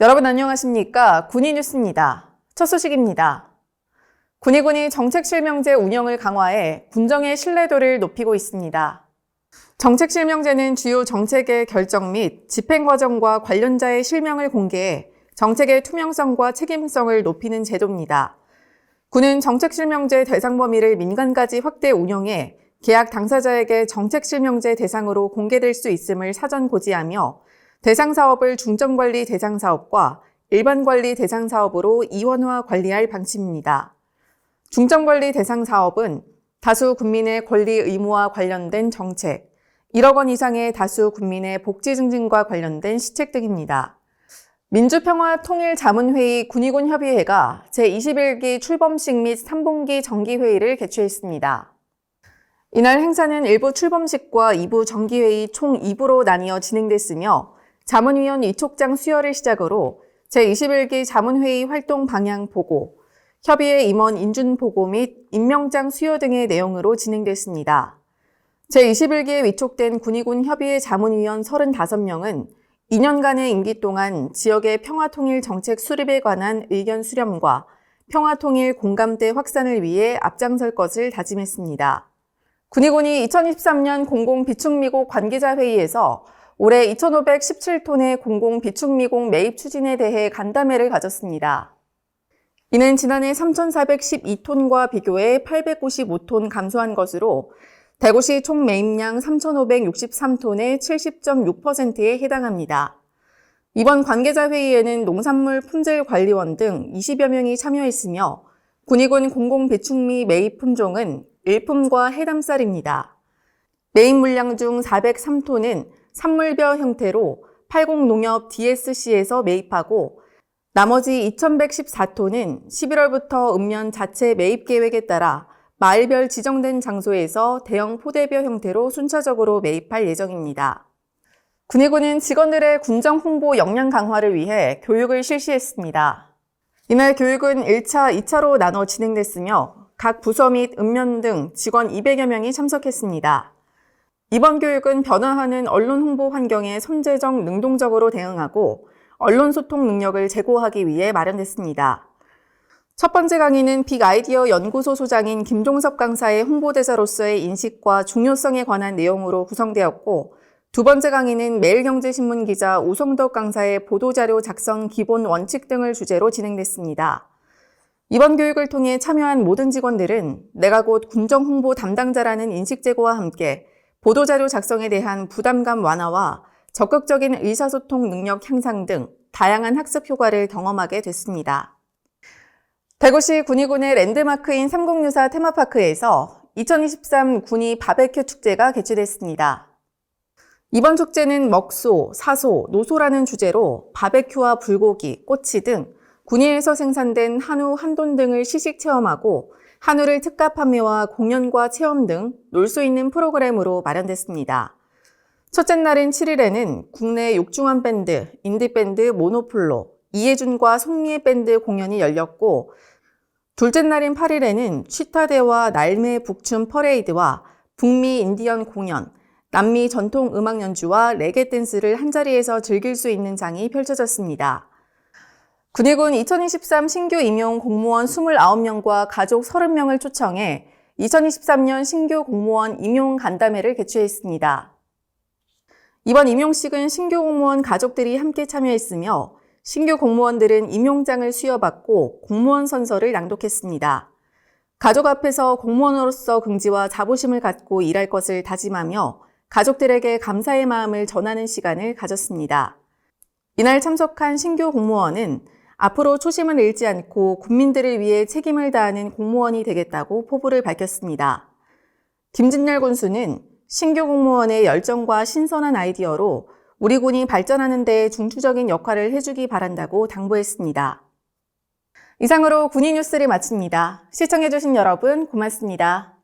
여러분 안녕하십니까? 군의뉴스입니다. 첫 소식입니다. 군의군이 정책실명제 운영을 강화해 군정의 신뢰도를 높이고 있습니다. 정책실명제는 주요 정책의 결정 및 집행 과정과 관련자의 실명을 공개해 정책의 투명성과 책임성을 높이는 제도입니다. 군은 정책실명제 대상 범위를 민간까지 확대 운영해 계약 당사자에게 정책실명제 대상으로 공개될 수 있음을 사전 고지하며 대상 사업을 중점 관리 대상 사업과 일반 관리 대상 사업으로 이원화 관리할 방침입니다. 중점 관리 대상 사업은 다수 국민의 권리 의무와 관련된 정책, 1억 원 이상의 다수 국민의 복지 증진과 관련된 시책 등입니다. 민주평화통일자문회의 군의군협의회가 제21기 출범식 및 3분기 정기회의를 개최했습니다. 이날 행사는 일부 출범식과 2부 정기회의 총 2부로 나뉘어 진행됐으며 자문위원 이촉장 수여를 시작으로 제21기 자문회의 활동 방향 보고, 협의회 임원 인준 보고 및 임명장 수여 등의 내용으로 진행됐습니다. 제21기에 위촉된 군의군 협의회 자문위원 35명은 2년간의 임기 동안 지역의 평화통일 정책 수립에 관한 의견 수렴과 평화통일 공감대 확산을 위해 앞장설 것을 다짐했습니다. 군의군이 2023년 공공비축미국 관계자회의에서 올해 2,517톤의 공공 비축미국 매입 추진에 대해 간담회를 가졌습니다. 이는 지난해 3,412톤과 비교해 895톤 감소한 것으로 대구시 총 매입량 3,563톤의 70.6%에 해당합니다. 이번 관계자 회의에는 농산물 품질 관리원 등 20여 명이 참여했으며 군의군 공공비축미 매입 품종은 일품과 해담쌀입니다. 매입 물량 중 403톤은 산물벼 형태로 80농협 DSC에서 매입하고 나머지 2114톤은 11월부터 읍면 자체 매입 계획에 따라 마을별 지정된 장소에서 대형 포대벼 형태로 순차적으로 매입할 예정입니다. 군의군은 직원들의 군정 홍보 역량 강화를 위해 교육을 실시했습니다. 이날 교육은 1차, 2차로 나눠 진행됐으며 각 부서 및 읍면 등 직원 200여 명이 참석했습니다. 이번 교육은 변화하는 언론 홍보 환경에 선제적 능동적으로 대응하고 언론 소통 능력을 제고하기 위해 마련됐습니다. 첫 번째 강의는 빅 아이디어 연구소 소장인 김종섭 강사의 홍보대사로서의 인식과 중요성에 관한 내용으로 구성되었고, 두 번째 강의는 매일경제신문 기자 우성덕 강사의 보도자료 작성 기본 원칙 등을 주제로 진행됐습니다. 이번 교육을 통해 참여한 모든 직원들은 내가 곧 군정 홍보 담당자라는 인식 제고와 함께 보도자료 작성에 대한 부담감 완화와 적극적인 의사소통 능력 향상 등 다양한 학습 효과를 경험하게 됐습니다. 대구시 군의군의 랜드마크인 삼국유사 테마파크에서 2023 군의 바베큐 축제가 개최됐습니다. 이번 축제는 먹소, 사소, 노소라는 주제로 바베큐와 불고기, 꼬치 등 군위에서 생산된 한우, 한돈 등을 시식 체험하고 한우를 특가 판매와 공연과 체험 등 놀 수 있는 프로그램으로 마련됐습니다. 첫째 날인 7일에는 국내 육중한 밴드, 인디밴드 모노폴로, 이해준과 송미애 밴드 공연이 열렸고 둘째 날인 8일에는 취타대와 날매 북춤 퍼레이드와 북미 인디언 공연, 남미 전통 음악 연주와 레게 댄스를 한자리에서 즐길 수 있는 장이 펼쳐졌습니다. 군의군 2023 신규 임용 공무원 29명과 가족 30명을 초청해 2023년 신규 공무원 임용 간담회를 개최했습니다. 이번 임용식은 신규 공무원 가족들이 함께 참여했으며 신규 공무원들은 임용장을 수여받고 공무원 선서를 낭독했습니다. 가족 앞에서 공무원으로서 긍지와 자부심을 갖고 일할 것을 다짐하며 가족들에게 감사의 마음을 전하는 시간을 가졌습니다. 이날 참석한 신규 공무원은 앞으로 초심을 잃지 않고 국민들을 위해 책임을 다하는 공무원이 되겠다고 포부를 밝혔습니다. 김진열 군수는 신규 공무원의 열정과 신선한 아이디어로 우리 군이 발전하는 데 중추적인 역할을 해주기 바란다고 당부했습니다. 이상으로 군인 뉴스를 마칩니다. 시청해주신 여러분 고맙습니다.